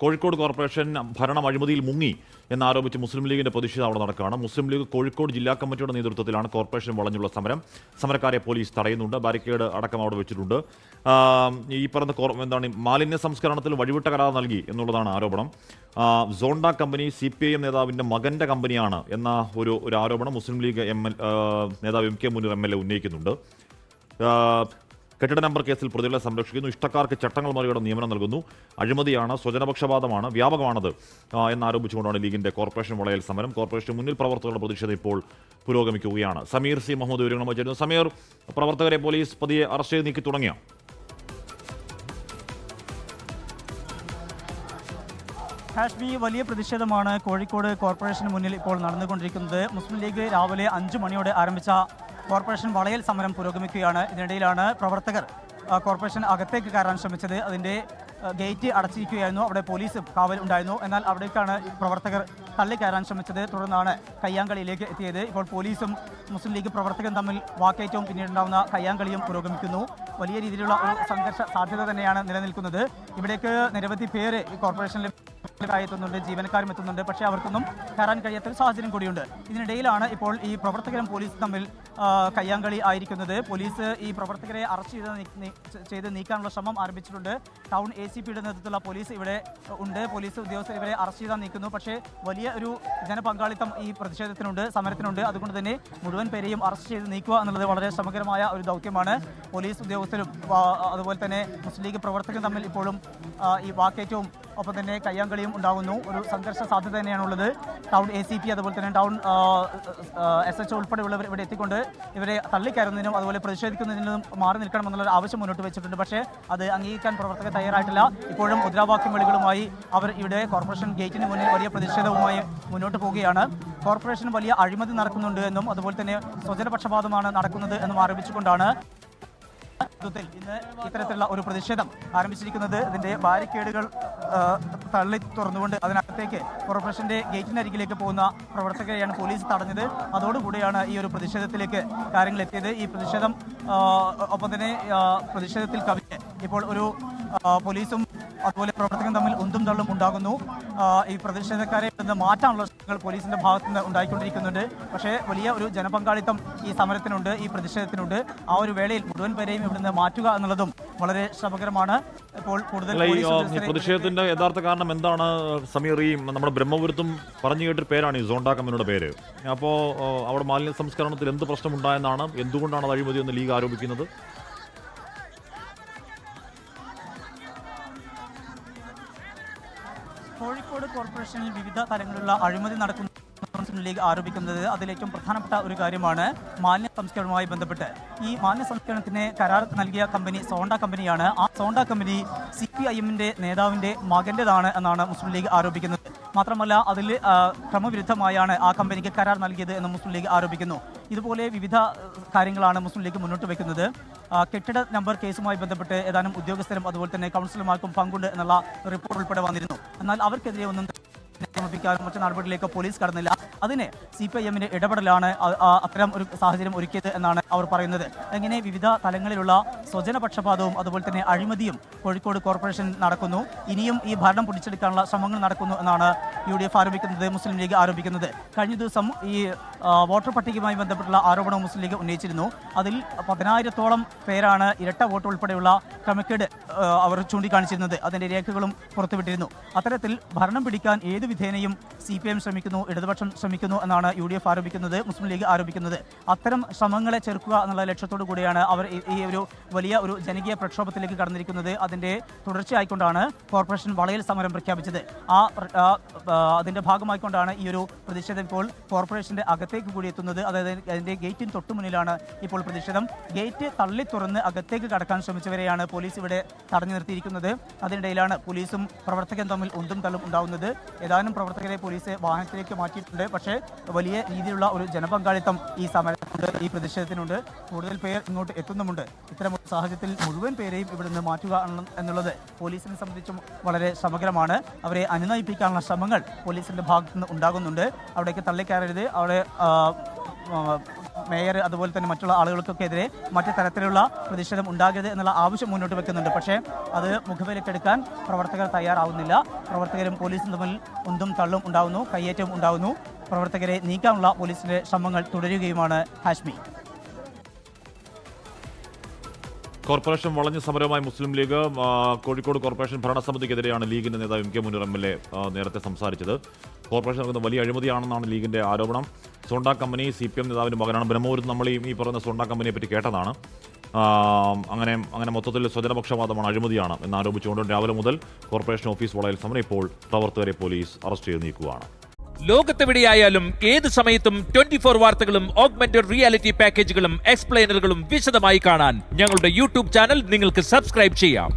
Kozhikode corporation ഭരണം അഴിമതിയിൽ മുങ്ങി എന്നാരോപിച്ച് മുസ്ലിം ലീഗിന്റെ പ്രതിഷേധം അവിടെ നടക്കുകയാണ്. മുസ്ലിം ലീഗ് കോഴിക്കോട് ജില്ലാ കമ്മിറ്റിയുടെ നേതൃത്വത്തിലാണ് കോർപ്പറേഷൻ വളഞ്ഞുള്ള സമരം. സമരക്കാരെ പോലീസ് തടയുന്നുണ്ട്. ബാരിക്കേഡ് അടക്കം അവിടെ വെച്ചിട്ടുണ്ട്. ഈ പറഞ്ഞ എന്താണ് മാലിന്യ സംസ്കരണത്തിൽ വഴിവിട്ട കരാർ നൽകി എന്നുള്ളതാണ് ആരോപണം. Zonta company C P I M നേതാവിന്റെ മകന്റെ കമ്പനിയാണ് എന്ന ഒരു ഒരു ആരോപണം മുസ്ലിം ലീഗ് എം എൽ നേതാവ് M K Muneer M L A ഉന്നയിക്കുന്നുണ്ട്. കെട്ടിട നമ്പർ കേസിൽ പ്രതികളെ സംരക്ഷിക്കുന്നു. ഇഷ്ടക്കാർക്ക് ചട്ടങ്ങൾ മറികടന്ന് നിയമനം നൽകുന്നു. അഴിമതിയാണ് സ്വജനപക്ഷപാതമാണ് വ്യാപകമാണത് എന്നാരോപിച്ചുകൊണ്ടാണ് ലീഗിന്റെ കോർപ്പറേഷൻ വളയൽ സമരം. കോർപ്പറേഷൻ മുന്നിൽ പ്രവർത്തകരുടെ പ്രതിഷേധം ഇപ്പോൾ പുരോഗമിക്കുകയാണ്. സമീർ സി മുഹമ്മദ് വിവരങ്ങളുമായി ചേരുന്നു. സമീർ പ്രവർത്തകരെ പോലീസ് പതിയെ അറസ്റ്റ് ചെയ്ത് നീക്കി തുടങ്ങിയ? ഹാഷ്മി വലിയ പ്രതിഷേധമാണ് കോഴിക്കോട് കോർപ്പറേഷന് മുന്നിൽ ഇപ്പോൾ നടന്നുകൊണ്ടിരിക്കുന്നത്. മുസ്ലിം ലീഗ് രാവിലെ അഞ്ചു മണിയോടെ ആരംഭിച്ച കോർപ്പറേഷൻ വളയൽ സമരം പുരോഗമിക്കുകയാണ്. ഇതിനിടയിലാണ് പ്രവർത്തകർ കോർപ്പറേഷൻ അകത്തേക്ക് കയറാൻ ശ്രമിച്ചത്. അതിന്റെ ഗേറ്റ് അടച്ചിരിക്കുകയായിരുന്നു. അവിടെ പോലീസ് കാവൽ ഉണ്ടായിരുന്നു. എന്നാൽ അവിടേക്കാണ് പ്രവർത്തകർ തള്ളിക്കയറാൻ ശ്രമിച്ചത്. തുടർന്നാണ് കയ്യാങ്കളിയിലേക്ക് എത്തിയത്. ഇപ്പോൾ പോലീസും മുസ്ലിം ലീഗ് പ്രവർത്തകരും തമ്മിൽ വാക്കേറ്റവും പിന്നീടുണ്ടാവുന്ന കയ്യാങ്കളിയും പുരോഗമിക്കുന്നു. വലിയ രീതിയിലുള്ള സംഘർഷ സാധ്യത തന്നെയാണ് നിലനിൽക്കുന്നത്. ഇവിടേക്ക് നിരവധി പേര് കോർപ്പറേഷനിൽ ായി എത്തുന്നുണ്ട് ജീവനക്കാരും എത്തുന്നുണ്ട് പക്ഷേ അവർക്കൊന്നും കയറാൻ കഴിയാത്ത ഒരു സാഹചര്യം കൂടിയുണ്ട്. ഇതിനിടയിലാണ് ഇപ്പോൾ ഈ പ്രവർത്തകരും പോലീസും തമ്മിൽ കയ്യാങ്കളി ആയിരിക്കുന്നത്. പോലീസ് ഈ പ്രവർത്തകരെ അറസ്റ്റ് ചെയ്ത് ചെയ്ത് നീക്കാനുള്ള ശ്രമം ആരംഭിച്ചിട്ടുണ്ട്. ടൗൺ എ സി പിയുടെ നേതൃത്വത്തിലുള്ള പോലീസ് ഇവിടെ ഉണ്ട്. പോലീസ് ഉദ്യോഗസ്ഥർ ഇവരെ അറസ്റ്റ് ചെയ്താൽ നീക്കുന്നു. പക്ഷേ വലിയ ഒരു ജനപങ്കാളിത്തം ഈ പ്രതിഷേധത്തിനുണ്ട് സമരത്തിനുണ്ട്. അതുകൊണ്ട് തന്നെ മുഴുവൻ പേരെയും അറസ്റ്റ് ചെയ്ത് നീക്കുക എന്നുള്ളത് വളരെ സമഗ്രമായ ഒരു ദൗത്യമാണ്. പോലീസ് ഉദ്യോഗസ്ഥരും അതുപോലെ തന്നെ മുസ്ലിം ലീഗ് പ്രവർത്തകരും തമ്മിൽ ഇപ്പോഴും ഈ വാക്കേറ്റവും ഒപ്പം തന്നെ കയ്യാങ്കളിയും ഉണ്ടാകുന്നു. ഒരു സംഘർഷ സാധ്യത തന്നെയാണുള്ളത്. ടൗൺ എ സി പി അതുപോലെ തന്നെ ടൗൺ എസ് എച്ച് ഉൾപ്പെടെയുള്ളവർ ഇവിടെ എത്തിക്കൊണ്ട് ഇവരെ തള്ളിക്കയറുന്നതിനും അതുപോലെ പ്രതിഷേധിക്കുന്നതിനും മാറി നിൽക്കണമെന്നുള്ള ആവശ്യം മുന്നോട്ട് വെച്ചിട്ടുണ്ട്. പക്ഷേ അത് അംഗീകരിക്കാൻ പ്രവർത്തകർ തയ്യാറായിട്ടില്ല. ഇപ്പോഴും മുദ്രാവാക്യം വിളികളുമായി അവർ ഇവിടെ കോർപ്പറേഷൻ ഗേറ്റിന് മുന്നിൽ വലിയ പ്രതിഷേധവുമായി മുന്നോട്ട് പോവുകയാണ്. കോർപ്പറേഷൻ വലിയ അഴിമതി നടക്കുന്നുണ്ട് എന്നും അതുപോലെ തന്നെ സ്വജനപക്ഷപാതമാണ് നടക്കുന്നത് എന്നും ആരോപിച്ചുകൊണ്ടാണ് നേതൃത്വത്തിൽ ഇന്ന് ഇത്തരത്തിലുള്ള ഒരു പ്രതിഷേധം ആരംഭിച്ചിരിക്കുന്നത് ഇതിന്റെ ബാരിക്കേഡുകൾ തള്ളി തുറന്നുകൊണ്ട് അതിനകത്തേക്ക് കോർപ്പറേഷന്റെ ഗേറ്റിനരികിലേക്ക് പോകുന്ന പ്രവർത്തകരെയാണ് പോലീസ് തടഞ്ഞത്. അതോടുകൂടിയാണ് ഈ ഒരു പ്രതിഷേധത്തിലേക്ക് കാര്യങ്ങൾ എത്തിയത്. ഈ പ്രതിഷേധം ഒപ്പം തന്നെ പ്രതിഷേധത്തിൽ കവിഞ്ഞ് ഇപ്പോൾ ഒരു പോലീസും അതുപോലെ പ്രവർത്തകരും തമ്മിൽ ഉന്തും തള്ളും ഉണ്ടാകുന്നു. ഈ പ്രതിഷേധക്കാരെ നിന്ന് മാറ്റാനുള്ള ശ്രമങ്ങൾ പോലീസിന്റെ ഭാഗത്തു നിന്ന് ഉണ്ടായിക്കൊണ്ടിരിക്കുന്നുണ്ട്. പക്ഷേ വലിയ ഒരു ജനപങ്കാളിത്തം ഈ സമരത്തിനുണ്ട് ഈ പ്രതിഷേധത്തിനുണ്ട്. ആ ഒരു വേളയിൽ മുഴുവൻ പേരെയും ഇവിടുന്ന് മാറ്റുക എന്നുള്ളതും വളരെ ശ്രമകരമാണ്. ഇപ്പോൾ കൂടുതൽ പ്രതിഷേധത്തിന്റെ യഥാർത്ഥ കാരണം എന്താണ് സമീർ? ഈ നമ്മുടെ ബ്രഹ്മപുരത്തും പറഞ്ഞു കേട്ടൊരു പേരാണ് ഈ സോണ്ട കമ്പനിയുടെ പേര്. അപ്പോൾ അവിടെ മാലിന്യ സംസ്കരണത്തിൽ എന്ത് പ്രശ്നമുണ്ടായെന്നാണ് എന്തുകൊണ്ടാണ് അത് അഴിമതി എന്ന് ലീഗ് ആരോപിക്കുന്നത്? കോഴിക്കോട് കോർപ്പറേഷനിൽ വിവിധ തലങ്ങളിലുള്ള അഴിമതി നടക്കുന്ന മുസ്ലിം ലീഗ് ആരോപിക്കുന്നത് അതിലേറ്റവും പ്രധാനപ്പെട്ട ഒരു കാര്യമാണ് മാലിന്യ സംസ്കരണവുമായി ബന്ധപ്പെട്ട്. ഈ മാലിന്യ സംസ്കരണത്തിന് കരാർ നൽകിയ കമ്പനി സോണ്ട കമ്പനിയാണ്. ആ Zonta company C P I എമ്മിന്റെ നേതാവിന്റെ മകന്റേതാണ് എന്നാണ് മുസ്ലിം ലീഗ് ആരോപിക്കുന്നത്. മാത്രമല്ല അതിൽ ക്രമവിരുദ്ധമായാണ് ആ കമ്പനിക്ക് കരാർ നൽകിയത് എന്ന് മുസ്ലിം ലീഗ് ആരോപിക്കുന്നു. ഇതുപോലെ വിവിധ കാര്യങ്ങളാണ് മുസ്ലിം ലീഗ് മുന്നോട്ട് വെക്കുന്നത് ആ, കെട്ടിട നമ്പർ കേസുമായി ബന്ധപ്പെട്ട് ഏതാനും ഉദ്യോഗസ്ഥരും അതുപോലെ തന്നെ കൗൺസിലർമാർക്കും പങ്കുണ്ട് എന്നുള്ള റിപ്പോർട്ട് ഉൾപ്പെടെ വന്നിരുന്നു. എന്നാൽ അവർക്കെതിരെ ഒന്നും സമർപ്പിക്കാനും മറ്റു നടപടിയിലേക്ക് പോലീസ് കടന്നില്ല. അതിന് സി പി ഐ എമ്മിന്റെ ഇടപെടലാണ് അത്തരം ഒരു സാഹചര്യം ഒരുക്കിയത് എന്നാണ് അവർ പറയുന്നത്. അങ്ങനെ വിവിധ തലങ്ങളിലുള്ള സ്വജനപക്ഷപാതവും അതുപോലെ തന്നെ അഴിമതിയും കോഴിക്കോട് കോർപ്പറേഷൻ നടക്കുന്നു. ഇനിയും ഈ ഭരണം പിടിച്ചെടുക്കാനുള്ള ശ്രമങ്ങൾ നടക്കുന്നു എന്നാണ് യു ഡി എഫ് ആരോപിക്കുന്നത് മുസ്ലിം ലീഗ് ആരോപിക്കുന്നത്. കഴിഞ്ഞ ദിവസം ഈ വോട്ടർ പട്ടികയുമായി ബന്ധപ്പെട്ടുള്ള ആരോപണം മുസ്ലിം ലീഗ് ഉന്നയിച്ചിരുന്നു. അതിൽ പതിനായിരത്തോളം പേരാണ് ഇരട്ട വോട്ട് ഉൾപ്പെടെയുള്ള ക്രമക്കേട് അവർ ചൂണ്ടിക്കാണിച്ചിരുന്നത്. അതിന്റെ രേഖകളും പുറത്തുവിട്ടിരുന്നു. അത്തരത്തിൽ ഭരണം പിടിക്കാൻ ഏത് വിധേനയും സി പി എം ശ്രമിക്കുന്നു ഇടതുപക്ഷം ശ്രമിക്കുന്നു എന്നാണ് യു ഡി എഫ് ആരോപിക്കുന്നത് മുസ്ലിം ലീഗ് ആരോപിക്കുന്നത്. അത്തരം ശ്രമങ്ങളെ ചെറുക്കുക എന്നുള്ള ലക്ഷ്യത്തോടു കൂടിയാണ് അവർ ഈ- ഒരു വലിയ ഒരു ജനകീയ പ്രക്ഷോഭത്തിലേക്ക് കടന്നിരിക്കുന്നത്. അതിന്റെ തുടർച്ചയായിക്കൊണ്ടാണ് കോർപ്പറേഷൻ വളയൽ സമരം പ്രഖ്യാപിച്ചത്. ആ അതിന്റെ ഭാഗമായിക്കൊണ്ടാണ് ഈ ഒരു പ്രതിഷേധം ഇപ്പോൾ കോർപ്പറേഷന്റെ അകത്തേക്ക് കൂടി എത്തുന്നത്. അതായത് അതിന്റെ ഗേറ്റിന് തൊട്ടു മുന്നിലാണ് ഇപ്പോൾ പ്രതിഷേധം. ഗേറ്റ് തള്ളി തുറന്ന് അകത്തേക്ക് കടക്കാൻ ശ്രമിച്ചവരെയാണ് പോലീസ് ഇവിടെ തടഞ്ഞു നിർത്തിയിരിക്കുന്നത്. അതിനിടയിലാണ് പോലീസും പ്രവർത്തകരും തമ്മിൽ ഉന്തും തള്ളും ഉണ്ടാവുന്നത്. ഏതാനും പ്രവർത്തകരെ പോലീസ് വാഹനത്തിലേക്ക് മാറ്റിയിട്ടുണ്ട്. പക്ഷേ വലിയ രീതിയിലുള്ള ഒരു ജനപങ്കാളിത്തം ഈ സമരത്തിനുണ്ട് ഈ പ്രതിഷേധത്തിനുണ്ട്. കൂടുതൽ പേർ ഇങ്ങോട്ട് എത്തുന്നുമുണ്ട്. ഇത്തരം സാഹചര്യത്തിൽ മുഴുവൻ പേരെയും ഇവിടെ നിന്ന് മാറ്റുക എന്നുള്ളത് പോലീസിനെ സംബന്ധിച്ചും വളരെ സമഗ്രമാണ്. അവരെ അനുനയിപ്പിക്കാനുള്ള ശ്രമങ്ങൾ പോലീസിന്റെ ഭാഗത്തുനിന്ന് ഉണ്ടാകുന്നുണ്ട്. അവിടേക്ക് തള്ളിക്കയറരുത്. അവിടെ മേയർ അതുപോലെ തന്നെ മറ്റുള്ള ആളുകൾക്കൊക്കെതിരെ മറ്റു തരത്തിലുള്ള പ്രതിഷേധം ഉണ്ടാകരുത് എന്നുള്ള ആവശ്യം മുന്നോട്ട് വെക്കുന്നുണ്ട്. പക്ഷേ അത് മുഖവിലക്കെടുക്കാൻ പ്രവർത്തകർ തയ്യാറാവുന്നില്ല. പ്രവർത്തകരും പോലീസും തമ്മിൽ ഉന്തും തള്ളും ഉണ്ടാവുന്നു കയ്യേറ്റവും ഉണ്ടാവുന്നു. പ്രവർത്തകരെ നീക്കാനുള്ള പോലീസിന്റെ ശ്രമങ്ങൾ തുടരുകയുമാണ് ഹാഷ്മി. കോർപ്പറേഷൻ വളഞ്ഞ സമരവുമായി മുസ്ലിം ലീഗ് കോഴിക്കോട് കോർപ്പറേഷൻ ഭരണസമിതിക്കെതിരെയാണ് ലീഗിന്റെ നേതാവ് M K Muneer M L A നേരത്തെ സംസാരിച്ചത്. കോർപ്പറേഷൻ നടക്കുന്ന വലിയ അഴിമതിയാണെന്നാണ് ലീഗിന്റെ ആരോപണം. Zonta company C P M നേതാവിന്റെ മകനാണ് ബ്രഹ്മപുരത്ത് നമ്മൾ ഈ പറയുന്ന സോണ്ട കമ്പനിയെ പറ്റി കേട്ടതാണ് അങ്ങനെ അങ്ങനെ മൊത്തത്തിൽ സ്വജനപക്ഷപാതമാണ് അഴിമതിയാണ് എന്നാരോപിച്ചുകൊണ്ട് രാവിലെ മുതൽ കോർപ്പറേഷൻ ഓഫീസ് വളയൽ സമരം ഇപ്പോൾ പ്രവർത്തകരെ പോലീസ് അറസ്റ്റ് ചെയ്ത് നീക്കുകയാണ്. ലോകത്തെവിടെയായാലും ഏത് സമയത്തും ട്വന്റി ഫോർ വാർത്തകളും ഓഗ്മെന്റഡ് റിയാലിറ്റി പാക്കേജുകളും എക്സ്പ്ലെയിനറുകളും വിശദമായി കാണാൻ ഞങ്ങളുടെ യൂട്യൂബ് ചാനൽ നിങ്ങൾക്ക് സബ്സ്ക്രൈബ് ചെയ്യാം.